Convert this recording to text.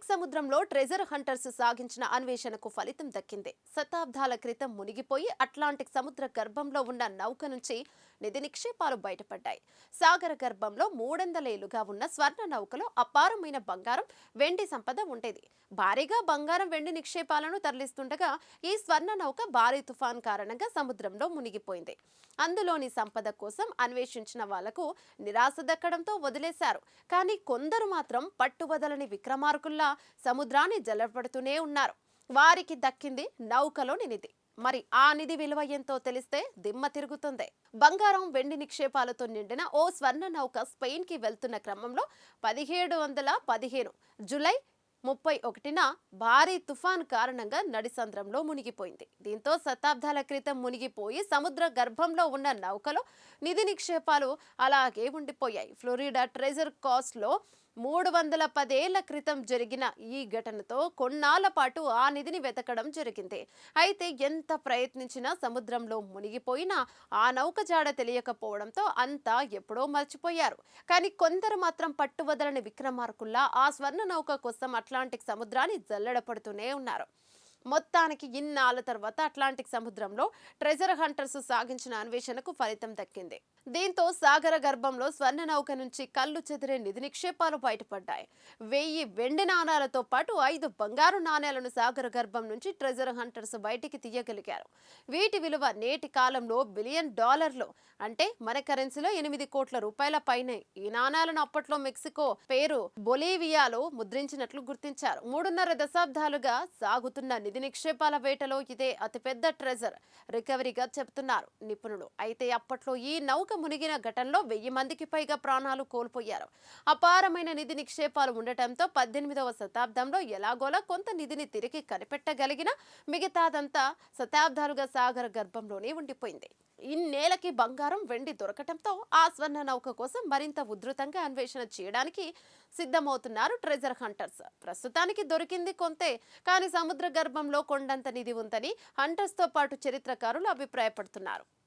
Atlantic సముద్రంలో treasure hunters సాగించిన అన్వేషణకు ఫలితం దక్కింది. శతాబ్దాల క్రితం మునిగిపోయి అట్లాంటిక్ సముద్ర గర్భంలో ఉన్న నౌక నుంచి నిధి నిక్షేపాలు బయటపడ్డాయి. సాగర గర్భంలో మూడొందలేలుగా ఉన్న స్వర్ణ నౌకలో అపారమైన బంగారం వెండి సంపద ఉండేది. భారీగా బంగారం వెండి నిక్షేపాలను తరలిస్తుండగా ఈ స్వర్ణ నౌక భారీ తుఫాన్ కారణంగా సముద్రంలో మునిగిపోయింది. అందులోని సంపద కోసం అన్వేషించిన వాళ్ళకు నిరాశ దక్కడంతో వదిలేశారు. కానీ కొందరు మాత్రం పట్టువదలని విక్రమార్కుల్లా సముద్రాన్ని జలపడుతూనే ఉన్నారు. వారికి దక్కింది నౌకలోని నిధి. మరి ఆ నిధి విలువ ఎంతో తెలిస్తే దిమ్మ తిరుగుతుంది. బంగారం వెండి నిక్షేపాలతో నిండిన ఓ స్వర్ణ నౌక స్పెయిన్కి వెళ్తున్న క్రమంలో పదిహేడు వందల పదిహేను జులై ముప్పై ఒకటిన భారీ తుఫాన్ కారణంగా నడిసంద్రంలో మునిగిపోయింది. దీంతో శతాబ్దాల క్రితం మునిగిపోయి సముద్ర గర్భంలో ఉన్న నౌకలో నిధి నిక్షేపాలు అలాగే ఉండిపోయాయి. ఫ్లోరిడా ట్రెజర్ కాస్ట్లో మూడు వందల పదేళ్ళ క్రితం జరిగిన ఈ ఘటనతో కొన్నాళ్ళ పాటు ఆ నిధిని వెతకడం జరిగింది. అయితే ఎంత ప్రయత్నించినా సముద్రంలో మునిగిపోయినా ఆ నౌక జాడ తెలియకపోవడంతో అంతా ఎప్పుడో మర్చిపోయారు. కానీ కొందరు మాత్రం పట్టువదలని విక్రమార్కుల్లా ఆ స్వర్ణ నౌక కోసం అట్లాంటిక్ సముద్రాన్ని జల్లడపడుతూనే ఉన్నారు. మొత్తానికి ఇన్నాళ్ళ తర్వాత అట్లాంటిక్ సముద్రంలో ట్రెజర్ హంటర్స్ సాగించిన అన్వేషణకు ఫలితం దక్కింది. దీంతో సాగర గర్భంలో స్వర్ణ నౌక నుంచి కళ్ళు చెదిరే నిధి నిక్షేపాలు బయటపడ్డాయి. వెయ్యి వెండి నాణాలతో పాటు ఐదు బంగారు నాణేలను సాగర గర్భం నుంచి ట్రెజర్ హంటర్స్ బయటికి తీయగలిగారు. వీటి విలువ నేటి కాలంలో బిలియన్ డాలర్లు. అంటే మన కరెన్సీలో ఎనిమిది కోట్ల రూపాయల పైనే. ఈ నాణాలను అప్పట్లో మెక్సికో పేరు బొలీవియాలో ముద్రించినట్లు గుర్తించారు. మూడున్నర దశాబ్దాలుగా సాగుతున్న నిధి నిక్షేపాల వేటలో ఇదే అతిపెద్ద ట్రెజర్ రికవరీగా చెబుతున్నారు నిపుణులు. అయితే అప్పట్లో ఈ నౌక మునిగిన ఘటనలో వెయ్యి మందికి పైగా ప్రాణాలు కోల్పోయారు. అపారమైన నిధి నిక్షేపాలు ఉండటంతో పద్దెనిమిదవ శతాబ్దంలో ఎలాగోలా కొంత నిధిని తిరిగి కనిపెట్టగలిగిన మిగతాదంతా శతాబ్దాలుగా సాగర గర్భంలోనే ఉండిపోయింది. ఇన్నేళ్ళకి బంగారం వెండి దొరకటంతో ఆ స్వర్ణ నౌక కోసం మరింత ఉధృతంగా అన్వేషణ చేయడానికి సిద్ధమవుతున్నారు ట్రెజర్ హంటర్స్. ప్రస్తుతానికి దొరికింది కొంతే కానీ సముద్ర గర్భం గర్భంలో కొండంత నిధి ఉందని హంటర్స్తో పాటు చరిత్రకారులు అభిప్రాయపడుతున్నారు.